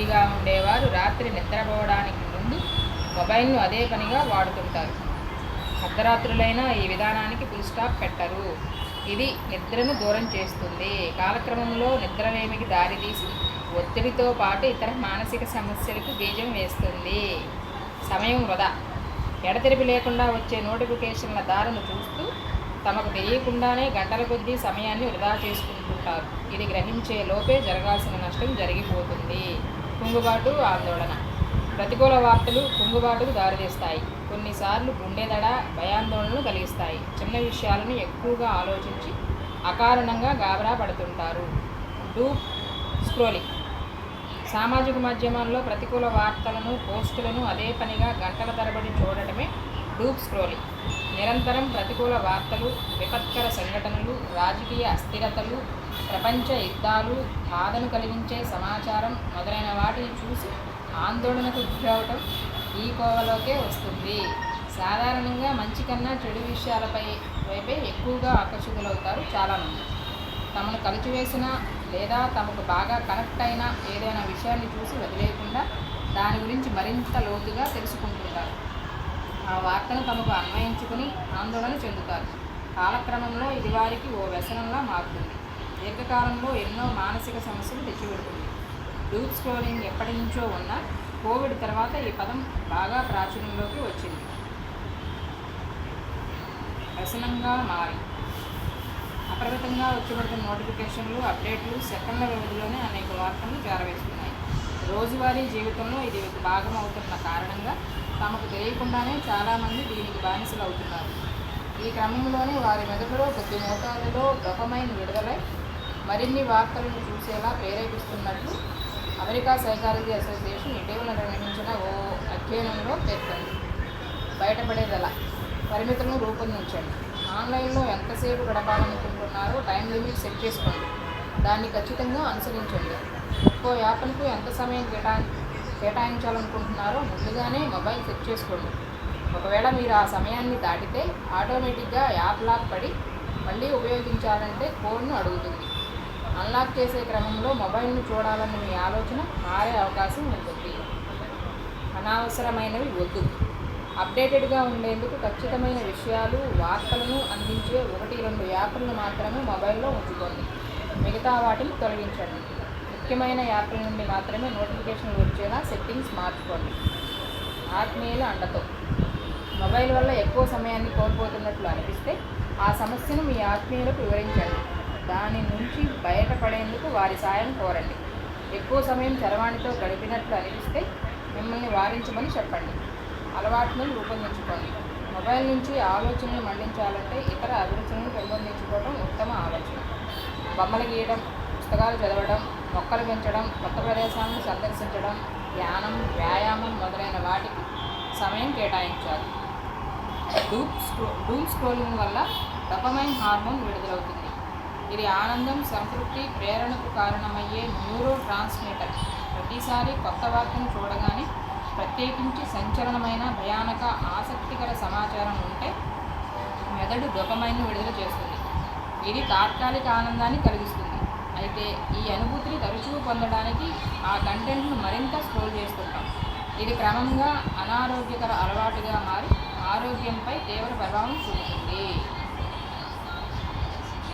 బిజీగా ఉండేవారు. రాత్రి నిద్రపోవడానికి ముందు మొబైల్ను అదే పనిగా వాడుతుంటారు. అర్ధరాత్రులైనా ఈ విధానానికి ఫుల్ స్టాప్ పెట్టరు. ఇది నిద్రను దూరం చేస్తుంది. కాలక్రమంలో నిద్రలేమికి దారితీసి ఒత్తిడితో పాటు ఇతర మానసిక సమస్యలకు బీజం వేస్తుంది. సమయం వృధా. ఎడతెరిపి లేకుండా వచ్చే నోటిఫికేషన్ల దారును చూస్తూ తమకు తెలియకుండానే గంటల కొద్దీ సమయాన్ని వృధా చేసుకుంటుంటారు. ఇది గ్రహించే లోపే జరగాల్సిన నష్టం జరిగిపోతుంది. కుంగుబాటు ఆందోళన. ప్రతికూల వార్తలు కుంగుబాటుకు దారితీస్తాయి. కొన్నిసార్లు గుండెదడ భయాందోళనలు కలిగిస్తాయి. చిన్న విషయాలను ఎక్కువగా ఆలోచించి అకారణంగా గాబరా పడుతుంటారు. Doomscrolling. సామాజిక మాధ్యమాల్లో ప్రతికూల వార్తలను పోస్టులను అదే పనిగా గంటల తరబడి చూడటమే డూప్ స్క్రోలింగ్. నిరంతరం ప్రతికూల వార్తలు విపత్కర సంఘటనలు రాజకీయ అస్థిరతలు ప్రపంచ యుద్ధాలు బాధను కలిగించే సమాచారం మొదలైన వాటిని చూసి ఆందోళనకు గురవటం ఈ కోవలోకే వస్తుంది. సాధారణంగా మంచి కన్నా చెడు విషయాలపై వైపే ఎక్కువగా ఆకర్షితులవుతారు చాలామంది. తమను కలిచివేసిన లేదా తమకు బాగా కనెక్ట్ అయిన ఏదైనా విషయాన్ని చూసి వదిలేయకుండా దాని గురించి మరింత లోతుగా తెలుసుకుంటుంటారు. ఆ వార్తను తమకు అన్వయించుకుని ఆందోళన చెందుతారు. కాలక్రమంలో ఇది వారికి ఓ వ్యసనంలా మారుతుంది. దీర్ఘకాలంలో ఎన్నో మానసిక సమస్యలు తెచ్చిపెడుతుంది. డూప్ స్క్రోలింగ్ ఎప్పటి నుంచో ఉన్న కోవిడ్ తర్వాత ఈ పదం బాగా ప్రాచుర్యంలోకి వచ్చింది. వ్యసనంగా మారి. అప్రమితంగా వచ్చిపడుతున్న నోటిఫికేషన్లు అప్డేట్లు సెకండ్ల వ్యవధిలోనే అనేక వార్తలను చేరవేస్తున్నాయి రోజువారీ జీవితంలో ఇది భాగం అవుతున్న కారణంగా తమకు తెలియకుండానే చాలామంది దీనికి బానిసలు అవుతున్నారు ఈ క్రమంలోనే వారి మెదడులో కొద్ది మోతాదులో డొపమైన్ విడుదలై మరిన్ని వార్తలను చూసేలా ప్రేరేపిస్తున్నట్లు అమెరికా సైకాలజీ అసోసియేషన్ ఇటీవల నిర్వహించిన ఓ అధ్యయనంలో పేర్కొంది. బయటపడేదల పరిమితులను రూపొందించండి. ఆన్లైన్లో ఎంతసేపు గడపాలనుకుంటున్నారో టైం లిమిట్ సెట్ చేసుకోండి. దాన్ని ఖచ్చితంగా అనుసరించండి. ఒక్కో యాప్లకు ఎంత సమయం కేటా కేటాయించాలనుకుంటున్నారో ముందుగానే మొబైల్ సెట్ చేసుకోండి. ఒకవేళ మీరు ఆ సమయాన్ని దాటితే ఆటోమేటిక్గా యాప్ లాక్ పడి మళ్ళీ ఉపయోగించాలంటే ఫోన్ను అడుగుతుంది. అన్లాక్ చేసే క్రమంలో మొబైల్ను చూడాలన్న మీ ఆలోచన మారే అవకాశం ఉంటుంది. అనవసరమైనవి వద్దు. అప్డేటెడ్గా ఉండేందుకు ఖచ్చితమైన విషయాలు వార్తలను అందించే ఒకటి రెండు యాప్లను మాత్రమే మొబైల్లో ఉంచుకోండి. మిగతా వాటిని తొలగించండి. ముఖ్యమైన యాప్ల నుండి మాత్రమే నోటిఫికేషన్లు వచ్చేలా సెట్టింగ్స్ మార్చుకోండి. ఆత్మీయుల అండతో. మొబైల్ వల్ల ఎక్కువ సమయాన్ని కోల్పోతున్నట్లు అనిపిస్తే ఆ సమస్యను మీ ఆత్మీయులకు వివరించండి. దాని నుంచి బయటపడేందుకు వారి సాయం కోరండి. ఎక్కువ సమయం చరవాణితో గడిపినట్లు అనిపిస్తే మిమ్మల్ని వారించమని చెప్పండి. అలవాట్లను రూపొందించుకోండి. మొబైల్ నుంచి ఆలోచనలు మండించాలంటే ఇతర అభిరుచులను పెంపొందించుకోవడం ఉత్తమ ఆలోచన. బొమ్మలు గీయడం పుస్తకాలు చదవడం మొక్కలు పెంచడం కొత్త ప్రదేశాలను సందర్శించడం ధ్యానం వ్యాయామం మొదలైన వాటికి సమయం కేటాయించాలి. డూప్ స్క్రో డూమ్ స్క్రోలింగ్ వల్ల డపమైన్ హార్మోన్ విడుదలవుతుంది. ఇది ఆనందం సంతృప్తి ప్రేరణకు కారణమయ్యే న్యూరో ట్రాన్స్మిటర్. ప్రతిసారి కొత్త వార్తను చూడగానే ప్రత్యేకించి సంచలనమైన భయానక ఆసక్తికర సమాచారం ఉంటే మెదడు డొపమైన్ను విడుదల చేస్తుంది. ఇది తాత్కాలిక ఆనందాన్ని కలిగిస్తుంది. అయితే ఈ అనుభూతిని తరచూ పొందడానికి ఆ కంటెంట్ను మరింత స్క్రోల్ చేస్తుంటాం. ఇది క్రమంగా అనారోగ్యకర అలవాటుగా మారి ఆరోగ్యంపై తీవ్ర ప్రభావం చూపుతుంది.